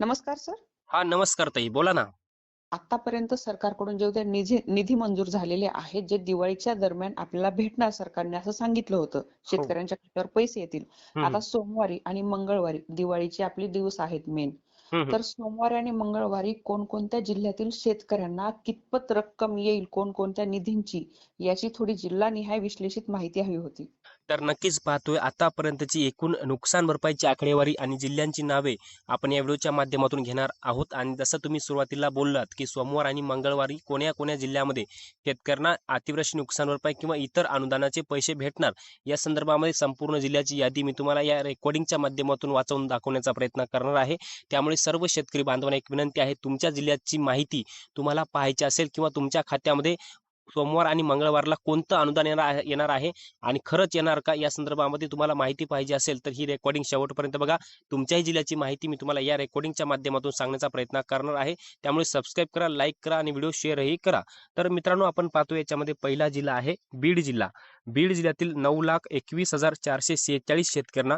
नमस्कार सर. हा नमस्कार ताई बोला ना. आतापर्यंत सरकारकडून जेवढे निधी निधी मंजूर झालेले आहेत जे दिवाळीच्या दरम्यान आपल्याला भेटणार सरकारने असं सांगितलं होतं. शेतकऱ्यांच्या खात्यावर पैसे येतील. आता सोमवारी आणि मंगळवारी दिवाळीचे आपले दिवस आहेत मेन. तर सोमवारी आणि मंगळवारी कोणकोणत्या जिल्ह्यातील शेतकऱ्यांना कितपत रक्कम येईल कोणकोणत्या निधींची याची थोडी जिल्हानिहाय विश्लेषित माहिती हवी होती. तर नक्कीच पाहतोय आतापर्यंतची एकूण नुकसान भरपाईची आकडेवारी आणि जिल्ह्यांची नावे आपण या व्हिडिओच्या माध्यमातून घेणार आहोत. आणि जसं तुम्ही सुरुवातीला बोललात की सोमवार आणि मंगळवारी कोण्या कोण्या जिल्ह्यामध्ये शेतकऱ्यांना अतिवृष्टी नुकसान भरपाई किंवा इतर अनुदानाचे पैसे भेटणार या संदर्भामध्ये संपूर्ण जिल्ह्याची यादी मी तुम्हाला या रेकॉर्डिंगच्या माध्यमातून वाचवून दाखवण्याचा प्रयत्न करणार आहे. त्यामुळे सर्व शेतकरी बांधवांना एक विनंती आहे तुमच्या जिल्ह्याची माहिती तुम्हाला पाहायची असेल किंवा तुमच्या खात्यामध्ये सोमवार आणि मंगळवारला कोणतं अनुदान येणार आहे येणार आहे आणि खरंच येणार का? या संदर्भामध्ये तुम्हाला माहिती पाहिजे असेल तर ही रेकॉर्डिंग शेवटपर्यंत बघा. तुमच्याही जिल्ह्याची माहिती मी तुम्हाला या रेकॉर्डिंगच्या माध्यमातून सांगण्याचा प्रयत्न करणार आहे. त्यामुळे सबस्क्राईब करा लाईक करा आणि व्हिडिओ शेअरही करा. तर मित्रांनो आपण पाहतो याच्यामध्ये पहिला जिल्हा आहे बीड जिल्हा. बीड जिल्ह्यातील नऊ लाख एकवीस हजार चारशे शेहेचाळीस शेतकऱ्यांना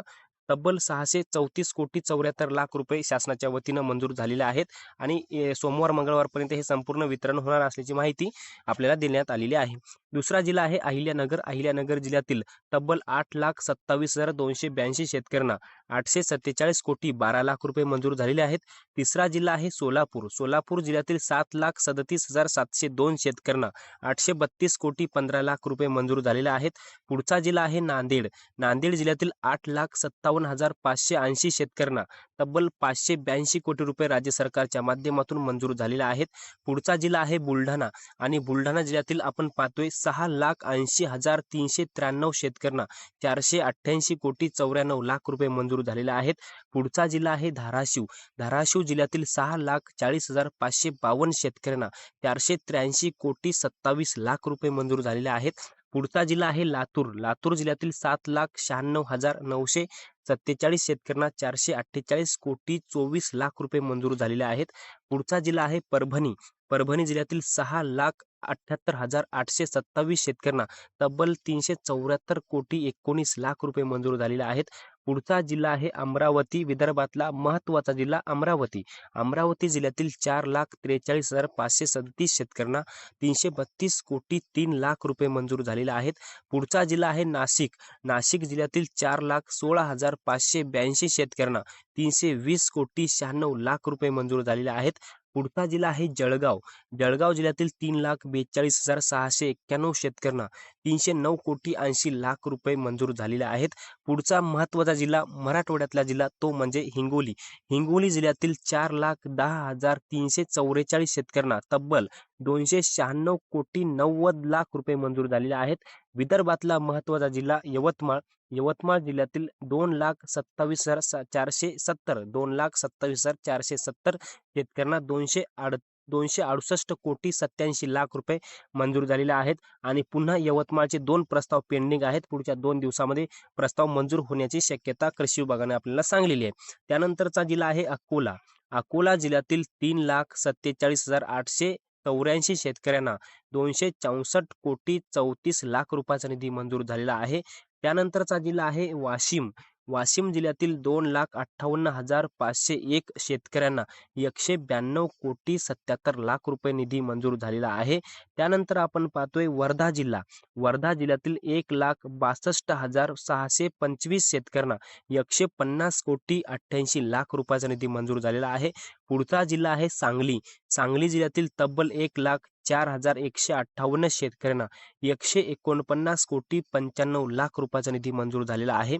तब्बल सहाशे चौतीस कोटी चौऱ्याहत्तर लाख रुपये शासनाच्या वतीनं मंजूर झालेले आहेत आणि सोमवार मंगळवारपर्यंत हे संपूर्ण वितरण होणार असल्याची माहिती आपल्याला देण्यात आलेली आहे. दुसरा जिल्हा आहे अहिल्यानगर. अहिल्यानगर जिल्ह्यातील तब्बल आठ लाख सत्तावीस हजार दोनशे ब्याऐंशी शेतकऱ्यांना आठशे सत्तेचाळीस कोटी बारा लाख रुपये मंजूर झालेले आहेत. तिसरा जिल्हा आहे सोलापूर. सोलापूर जिल्ह्यातील सात लाख सदतीस हजार सातशे दोन शेतकऱ्यांना आठशे बत्तीस कोटी पंधरा लाख रुपये मंजूर झालेले आहेत. पुढचा जिल्हा आहे नांदेड. नांदेड जिल्ह्यातील आठ लाख सत्तावन्न दोन हजार पाचशे ऐंशी शेतकऱ्यांना तब्बल पाचशे ब्याऐंशी कोटी रुपये राज्य सरकारच्या माध्यमातून मंजूर झालेले आहेत. पुढचा जिल्हा आहे बुलढाणा आणि बुलढाणा जिल्ह्यातील आपण पाहतोय सहा लाख ऐंशी हजार तीनशे त्र्याण्णव शेतकऱ्यांना चारशे अठ्ठ्याऐंशी कोटी चौऱ्याण्णव लाख रुपये मंजूर झालेले आहेत. पुढचा जिल्हा आहे धाराशिव. धाराशिव जिल्ह्यातील सहा लाख चाळीस हजार पाचशे बावन्न शेतकऱ्यांना चारशे त्र्याऐंशी कोटी सत्तावीस लाख रुपये मंजूर झालेले आहेत. पुढचा जिल्हा आहे लातूर. लातूर जिल्ह्यातील सात लाख शहाण्णव हजार नऊशे सत्तेचाळीस शेतकऱ्यांना चारशे अठ्ठेचाळीस कोटी चोवीस लाख रुपये मंजूर झालेले आहेत. पुढचा जिल्हा आहे परभणी. परभणी जिल्ह्यातील सहा लाख अठ्याहत्तर हजार आठशे सत्तावीस शेतकऱ्यांना तब्बल तीनशे चौऱ्याहत्तर कोटी एकोणीस लाख रुपये मंजूर झालेले आहेत. पुढचा जिल्हा आहे अमरावती विदर्भातला महत्त्वाचा जिल्हा अमरावती. अमरावती जिल्ह्यातील चार लाख त्रेचाळीस हजार पाचशे सदतीस शेतकऱ्यांना तीनशे बत्तीस कोटी तीन लाख रुपये मंजूर झालेले आहेत. पुढचा जिल्हा आहे नाशिक. नाशिक जिल्ह्यातील चार लाख सोळा हजार पाचशे ब्याऐंशी शेतकऱ्यांना तीनशे वीस कोटी शहाण्णव लाख रुपये मंजूर झालेले आहेत. पुढचा जिल्हा आहे जळगाव. जळगाव जिल्ह्यातील तीन लाख बेचाळीस हजार सहाशे एक्क्याण्णव शेतकऱ्यांना तीनशे नऊ कोटी ऐंशी लाख रुपये मंजूर झालेले आहेत. पुढचा महत्त्वाचा जिल्हा मराठवाड्यातला जिल्हा तो म्हणजे हिंगोली. हिंगोली जिल्ह्यातील चार लाख दहा हजार तीनशे चौवेचाळीस शेतकऱ्यांना तब्बल दोनशे शहाण्णव कोटी नव्वद लाख रुपये मंजूर झालेले आहेत. विदर्भातला महत्त्वाचा जिल्हा यवतमाळ. यवतमाळ जिल्ह्यातील दोन लाख सत्तावीस हजार चारशे सत्तर दोन लाख सत्तावीस हजार चारशे सत्तर शेतकऱ्यांना दोनशे आड दोनशे अडुसष्ट कोटी सत्याऐंशी लाख रुपये मंजूर झालेले आहेत. आणि पुन्हा यवतमाळचे दोन प्रस्ताव पेंडिंग आहेत. पुढच्या दोन दिवसामध्ये प्रस्ताव मंजूर होण्याची शक्यता कृषी विभागाने आपल्याला सांगलेली आहे. त्यानंतरचा जिल्हा आहे अकोला. अकोला जिल्ह्यातील तीन लाख सत्तेचाळीस हजार आठशे चौऱ्याऐंशी शेतकऱ्यांना दोनशे चौसष्ट कोटी चौतीस लाख रुपयाचा निधी मंजूर झालेला आहे. त्यानंतरचा जिल्हा आहे वाशिम. वाशिम जिल्ह्यातील दोन लाख अठ्ठावन्न हजार पाचशे एक शेतकऱ्यांना एकशे ब्याण्णव कोटी सत्याहत्तर लाख रुपये निधी मंजूर झालेला आहे. त्यानंतर आपण पाहतोय वर्धा जिल्हा. वर्धा जिल्ह्यातील एक लाख बासष्ट हजार सहाशे पंचवीस शेतकऱ्यांना एकशे पन्नास कोटी अठ्ठ्याऐंशी लाख रुपयाचा निधी मंजूर झालेला आहे. पुढचा जिल्हा आहे सांगली. सांगली जिल्ह्यातील तब्बल एक लाख चार हजार एकशे अठ्ठावन्न शेतकऱ्यांना एकशे एकोणपन्नास कोटी पंच्याण्णव लाख रुपयाचा निधी मंजूर झालेला आहे.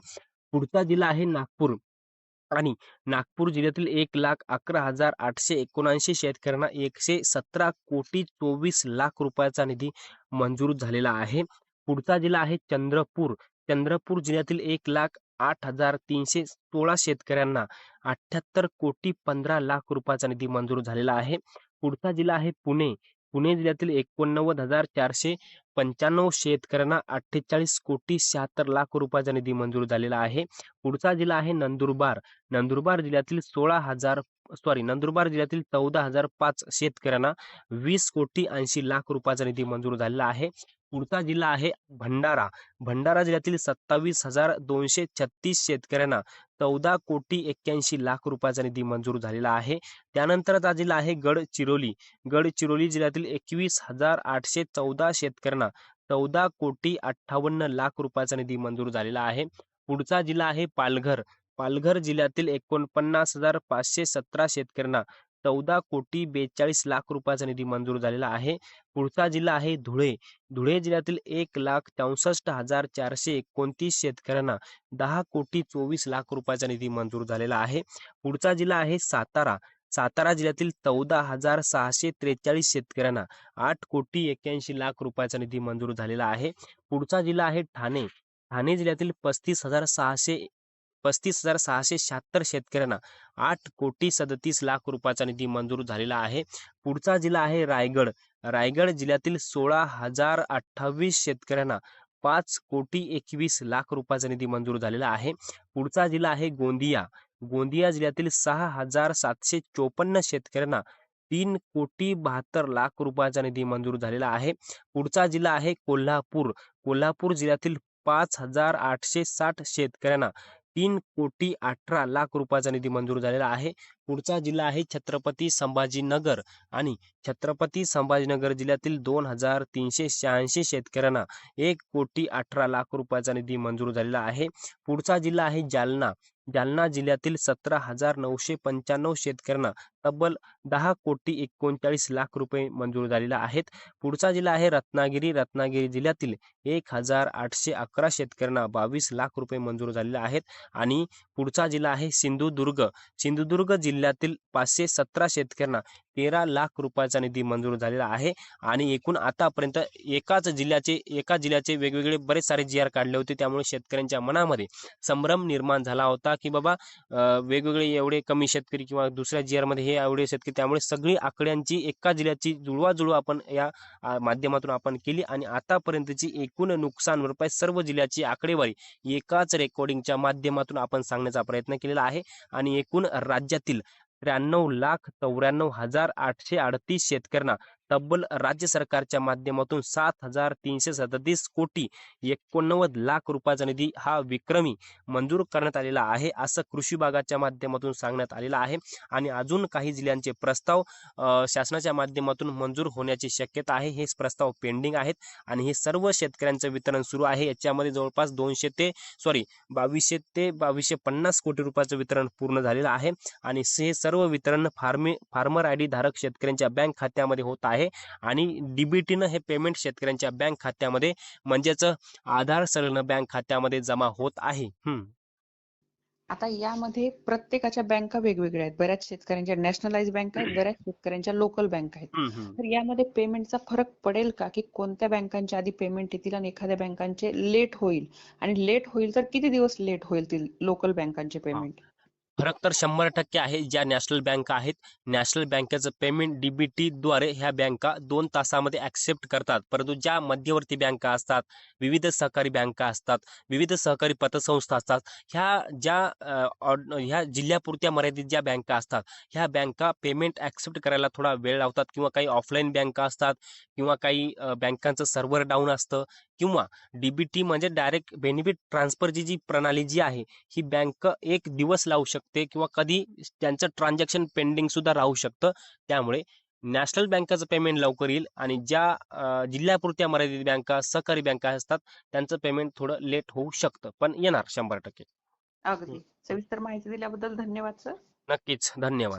पुढचा जिल्हा आहे नागपूर. आणि नागपूर जिल्ह्यातील एक लाख अकरा हजार आठशे एकोणऐंशी शेतकऱ्यांना एकशे सतरा कोटी चोवीस लाख रुपयाचा निधी मंजूर झालेला आहे. पुढचा जिल्हा आहे चंद्रपूर. चंद्रपूर जिल्ह्यातील एक लाख आठ हजार तीनशे सोळा शेतकऱ्यांना अठ्याहत्तर कोटी पंधरा लाख रुपयाचा निधी मंजूर झालेला आहे. पुढचा जिल्हा आहे पुणे. पुणे जिल्ह्यातील एकोणनव्वद हजार चारशे पंच्याण्णव शेतकऱ्यांना अठ्ठेचाळीस कोटी शहात्तर लाख रुपयाचा निधी मंजूर झालेला आहे. पुढचा जिल्हा आहे नंदुरबार. नंदुरबार जिल्ह्यातील सोळा हजार सॉरी नंदुरबार जिल्ह्यातील चौदा हजार पाच शेतकऱ्यांना वीस कोटी ऐंशी लाख रुपयाचा निधी मंजूर झालेला आहे. पुढचा जिल्हा आहे भंडारा. भंडारा जिल्ह्यातील सत्तावीस हजार दोनशे छत्तीस शेतकऱ्यांना चौदा कोटी एक्क्याऐंशी लाख रुपयाचा निधी मंजूर झालेला आहे. त्यानंतरचा जिल्हा आहे गडचिरोली गडचिरोली जिल्ह्यातील एकवीस हजार आठशे चौदा शेतकऱ्यांना चौदा कोटी अठ्ठावन्न लाख रुपयाचा निधी मंजूर झालेला आहे. पुढचा जिल्हा आहे पालघर. पालघर जिल्ह्यातील एकोणपन्नास हजार पाचशे सतरा शेतकऱ्यांना चौदा कोटी बेचाळीस लाख रुपयाचा निधी मंजूर झालेला आहे. पुढचा जिल्हा आहे धुळे. धुळे जिल्ह्यातील एक लाख चौसष्ट हजार चारशे एकोणतीस शेतकऱ्यांना दहा कोटी चोवीस लाख रुपयाचा निधी मंजूर झालेला आहे. पुढचा जिल्हा आहे सातारा. सातारा जिल्ह्यातील चौदा हजार सहाशे त्रेचाळीस शेतकऱ्यांना आठ कोटी एक्क्याऐंशी लाख रुपयाचा निधी मंजूर झालेला आहे. पुढचा जिल्हा आहे ठाणे. ठाणे जिल्ह्यातील पस्तीस हजार सहाशे पस्तीस हजार सहाशे शहात्तर शेतकऱ्यांना आठ कोटी सदतीस लाख रुपयाचा निधी मंजूर झालेला आहे. पुढचा जिल्हा आहे रायगड. रायगड जिल्ह्यातील सोळा हजार अठ्ठावीस शेतकऱ्यांना पाच कोटी एकवीस लाख रुपयाचा निधी मंजूर झालेला आहे. पुढचा जिल्हा आहे गोंदिया. गोंदिया जिल्ह्यातील सहा हजार सातशे चोपन्न शेतकऱ्यांना तीन कोटी बहात्तर लाख रुपयाचा निधी मंजूर झालेला आहे. पुढचा जिल्हा आहे कोल्हापूर. कोल्हापूर जिल्ह्यातील पाच हजार आठशे साठ शेतकऱ्यांना तीन कोटी अठरा लाख रुपयाचा निधी मंजूर झालेला आहे. पुढचा जिल्हा आहे छत्रपती संभाजीनगर आणि छत्रपती संभाजीनगर जिल्ह्यातील दोन हजार तीनशे शहाऐंशी शेतकऱ्यांना एक कोटी अठरा लाख रुपयाचा निधी मंजूर झालेला आहे. पुढचा जिल्हा आहे जालना. जालना जिल्ह्यातील सतरा हजार नऊशे पंच्याण्णव शेतकऱ्यांना तब्बल दहा कोटी एकोणचाळीस लाख रुपये मंजूर झालेला आहेत पुढचा जिल्हा आहे रत्नागिरी. रत्नागिरी जिल्ह्यातील एक हजार आठशे अकरा शेतकऱ्यांना बावीस लाख रुपये मंजूर झालेले आहेत. आणि पुढचा जिल्हा आहे सिंधुदुर्ग. सिंधुदुर्ग जिल्ह्यातील पाचशे सतरा शेतकऱ्यांना तेरा लाख रुपयाचा निधी मंजूर झालेला आहे. आणि एकूण आतापर्यंत एकाच जिल्ह्याचे एका जिल्ह्याचे वेगवेगळे बरेच सारे जी आर काढले होते. त्यामुळे शेतकऱ्यांच्या मनामध्ये संभ्रम निर्माण झाला होता की बाबा वेगवेगळे एवढे कमी शेतकरी किंवा दुसऱ्या जी मध्ये हे एवढे शेतकरी त्यामुळे सगळी आकड्यांची एका जिल्ह्याची जुळवाजुळव आपण या माध्यमातून आपण केली. आणि आतापर्यंतची एकूण नुकसान भरपाई सर्व जिल्ह्याची आकडेवारी एकाच रेकॉर्डिंगच्या माध्यमातून आपण सांगण्याचा प्रयत्न केलेला आहे. आणि एकूण राज्यातील त्र्याण्णव लाख चौऱ्याण्णव हजार आठशे अडतीस शेतकऱ्यांना. तब्बल राज्य सरकारच्या माध्यमातून सात हजार तीनशे सदतीस कोटी एकोणनव्वद लाख रुपयाचा निधी हा विक्रमी मंजूर करण्यात आलेला आहे असं कृषी विभागाच्या माध्यमातून सांगण्यात आलेलं आहे. आणि अजून काही जिल्ह्यांचे प्रस्ताव शासनाच्या माध्यमातून मंजूर होण्याची शक्यता आहे. हे प्रस्ताव पेंडिंग आहेत आणि हे सर्व शेतकऱ्यांचं वितरण सुरू आहे. याच्यामध्ये जवळपास दोनशे ते सॉरी बावीसशे ते बावीसशे पन्नास कोटी रुपयाचं वितरण पूर्ण झालेलं आहे. आणि हे सर्व वितरण फार्मे फार्मर आय डी धारक शेतकऱ्यांच्या बँक खात्यामध्ये होत आहे. आणि डीबीटीनं हे पेमेंट शेतकऱ्यांच्या बँक खात्यामध्ये म्हणजेच आधार संलग्न बँक खात्यामध्ये जमा होत आहे. आता यामध्ये प्रत्येकाच्या बँका वेगवेगळ्या आहेत. बऱ्याच शेतकऱ्यांच्या नॅशनलाइज बँक आहेत बऱ्याच शेतकऱ्यांच्या लोकल बँक आहेत. तर यामध्ये पेमेंटचा फरक पडेल का? की कोणत्या बँकांच्या आधी पेमेंट येतील आणि एखाद्या बँकांचे लेट होईल? आणि लेट होईल तर किती दिवस लेट होईल लोकल बँकांचे पेमेंट फरक तर शंभर टक्के आहे. ज्या नॅशनल बँका आहेत नॅशनल बँकेचं पेमेंट डीबीटी द्वारे ह्या बँका दोन तासामध्ये ऍक्सेप्ट करतात. परंतु ज्या मध्यवर्ती बँका असतात विविध सहकारी बँका असतात विविध सहकारी पतसंस्था असतात ह्या ज्या ह्या जिल्ह्यापुरत्या मर्यादित ज्या बँका असतात ह्या बँका पेमेंट ऍक्सेप्ट करायला थोडा वेळ लावतात किंवा काही ऑफलाईन बँका असतात किंवा काही बँकांचं सर्व्हर डाऊन असतं किंवा डीबीटी म्हणजे डायरेक्ट बेनिफिट ट्रान्सफरची जी प्रणाली जी आहे ही बँक एक दिवस लावू शकते किंवा कधी त्यांचं ट्रान्झॅक्शन पेंडिंग सुद्धा राहू शकतं. त्यामुळे नॅशनल बँकेचं पेमेंट लवकर येईल आणि ज्या जिल्ह्यापुरत्या मर्यादित बँका सहकारी बँका असतात त्यांचं पेमेंट थोडं लेट होऊ शकतं पण येणार शंभर टक्के. अगदी. सविस्तर माहिती दिल्याबद्दल धन्यवाद सर. नक्कीच. धन्यवाद.